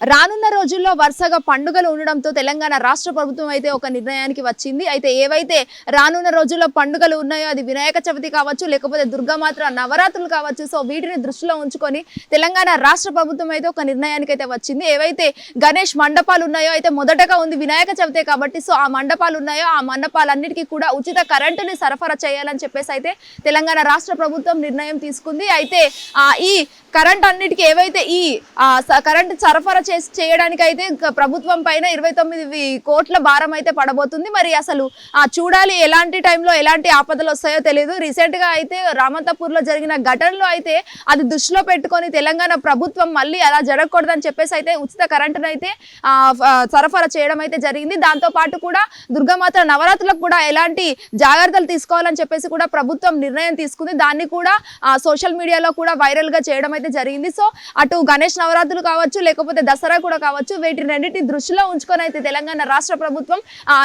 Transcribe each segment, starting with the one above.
రానున్న రోజుల్లో వరుసగా పండుగలు ఉండడంతో తెలంగాణ రాష్ట్ర ప్రభుత్వం అయితే ఒక నిర్ణయానికి వచ్చింది. అయితే ఏవైతే రానున్న రోజుల్లో పండుగలు ఉన్నాయో అది వినాయక చవితి కావచ్చు లేకపోతే దుర్గామాత నవరాత్రులు కావచ్చు సో వీటిని దృష్టిలో ఉంచుకొని తెలంగాణ రాష్ట్ర ప్రభుత్వం అయితే ఒక నిర్ణయానికి అయితే వచ్చింది. ఏవైతే గణేష్ మండపాలు ఉన్నాయో అయితే మొదటగా ఉంది వినాయక చవితే కాబట్టి సో ఆ మండపాలు ఉన్నాయో ఆ మండపాలన్నిటికీ కూడా ఉచిత కరెంటుని సరఫరా చేయాలని చెప్పేసి అయితే తెలంగాణ రాష్ట్ర ప్రభుత్వం నిర్ణయం తీసుకుంది. అయితే ఈ కరెంట్ అన్నిటికీ ఏవైతే ఈ స- కరెంట్ సరఫరా చేసి చేయడానికి అయితే ప్రభుత్వం పైన ఇరవై తొమ్మిది కోట్ల భారం అయితే పడబోతుంది. మరి అసలు ఆ చూడాలి ఎలాంటి టైంలో ఎలాంటి ఆపదలు వస్తాయో తెలియదు రీసెంట్గా అయితే రామంతపూర్లో జరిగిన ఘటనలో అయితే అది దృష్టిలో పెట్టుకొని తెలంగాణ ప్రభుత్వం మళ్ళీ అలా జరగకూడదని చెప్పేసి అయితే ఉచిత కరెంటును అయితే ఆ, సరఫరా చేయడం అయితే జరిగింది. దాంతో పాటు కూడా దుర్గామాత నవరాత్రులకు కూడా ఎలాంటి జాగ్రత్తలు తీసుకోవాలని చెప్పేసి కూడా ప్రభుత్వం నిర్ణయం తీసుకుంది. దాన్ని కూడా సోషల్ మీడియాలో కూడా వైరల్గా చేయడం అయితే జరిగింది. సో అటు గణేష్ నవరాత్రులు కావచ్చు లేకపోతే దసరా కూడా కావచ్చు వీటిని రెండింటిని దృష్టిలో ఉంచుకొని అయితే తెలంగాణ రాష్ట్ర ప్రభుత్వం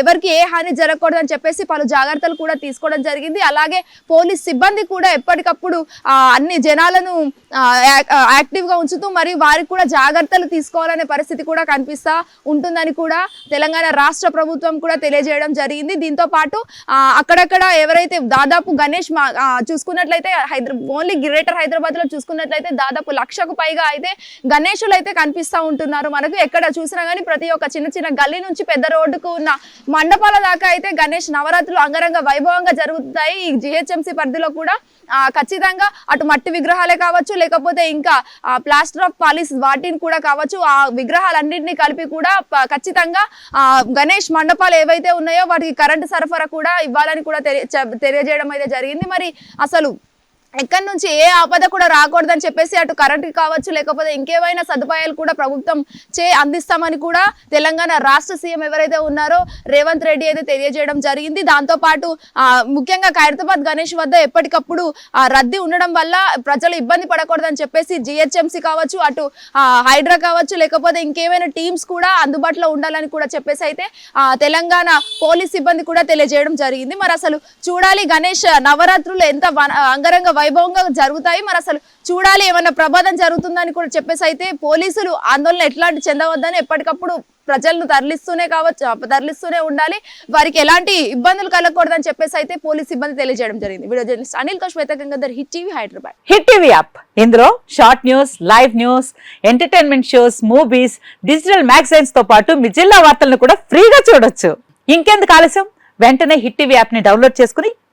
ఎవరికి ఏ హాని జరగకూడదని చెప్పేసి పలు జాగ్రత్తలు కూడా తీసుకోవడం జరిగింది. అలాగే పోలీస్ సిబ్బంది కూడా ఎప్పటికప్పుడు అన్ని జనాలను యాక్టివ్గా యాక్టివ్గా ఉంచుతూ మరియు వారికి కూడా జాగ్రత్తలు తీసుకోవాలనే పరిస్థితి కూడా కనిపిస్తా ఉంటుందని కూడా తెలంగాణ రాష్ట్ర ప్రభుత్వం కూడా తెలియజేయడం జరిగింది. దీంతో పాటు అక్కడక్కడ ఎవరైతే దాదాపు గణేష్ మా- చూసుకున్నట్లయితే హైదరాబాద్ ఓన్లీ గ్రేటర్ హైదరాబాద్లో చూసుకున్నట్లయితే దాదాపు లక్షకు పైగా అయితే గణేషులు అయితే కనిపిస్తూ ఉంటున్నారు. మనకు ఎక్కడ చూసినా కానీ ప్రతి ఒక్క చిన్న చిన్న గల్లీ నుంచి పెద్ద రోడ్డుకు ఉన్న మండపాల దాకా అయితే గణేష్ నవరాత్రులు అంగరంగ వైభవంగా జరుగుతాయి. ఈ జిహెచ్ఎంసీ పరిధిలో కూడా ఖచ్చితంగా అటు మట్టి విగ్రహాలే కావచ్చు లేకపోతే ఇంకా ప్లాస్టర్ ఆఫ్ పాలిస్ వాటిని కూడా కావచ్చు ఆ విగ్రహాలన్నింటినీ కలిపి కూడా ఖచ్చితంగా గణేష్ మండపాలు ఏవైతే ఉన్నాయో వాటికి కరెంటు సరఫరా కూడా ఇవ్వాలని కూడా తెలియ తెలియజేయడం అయితే జరిగింది. మరి అసలు ఎక్కడి నుంచి ఏ ఆపద కూడా రాకూడదని చెప్పేసి అటు కరెంట్ కావచ్చు లేకపోతే ఇంకేమైనా సదుపాయాలు కూడా ప్రభుత్వం చే అందిస్తామని కూడా తెలంగాణ రాష్ట్ర సీఎం ఎవరైతే ఉన్నారో రేవంత్ రెడ్డి అయితే తెలియజేయడం జరిగింది. దాంతోపాటు ముఖ్యంగా ఖైరతాబాద్ గణేష్ వద్ద ఎప్పటికప్పుడు రద్దీ ఉండడం వల్ల ప్రజలు ఇబ్బంది పడకూడదని చెప్పేసి జిహెచ్ఎంసీ కావచ్చు అటు హైడ్రా కావచ్చు లేకపోతే ఇంకేమైనా టీమ్స్ కూడా అందుబాటులో ఉండాలని కూడా చెప్పేసి అయితే తెలంగాణ పోలీస్ సిబ్బంది కూడా తెలియజేయడం జరిగింది. మరి అసలు చూడాలి గణేష్ నవరాత్రులు ఎంత వన- అంగరంగ వైభవంగా జరుగుతాయి. మరి అసలు చూడాలి ఏమైనా ప్రమాదం జరుగుతుందని కూడా చెప్పేసి అయితే పోలీసులు ఆందోళన ఎట్లాంటి చెందవద్దని ఎప్పటికప్పుడు ప్రజలను తరలిస్తూనే కావచ్చు తరలిస్తూనే ఉండాలి. వారికి ఎలాంటి ఇబ్బందులు కలగకూడదని చెప్పేసి అయితే పోలీస్ సిబ్బంది తెలియజేయడం జరిగింది. Video journalist Anil Kaush Swetha Gangadhar Hit TV Hyderabad. Hit TV app. ఇందులో short news live news entertainment shows movies digital మ్యాగజైన్స్తో పాటు మీ జిల్లా వార్తలను కూడా ఫ్రీగా చూడొచ్చు. ఇంకెందుకు ఆలస్యం? వెంటనే హిట్ టీవీ యాప్ని డౌన్లోడ్ చేసుకుని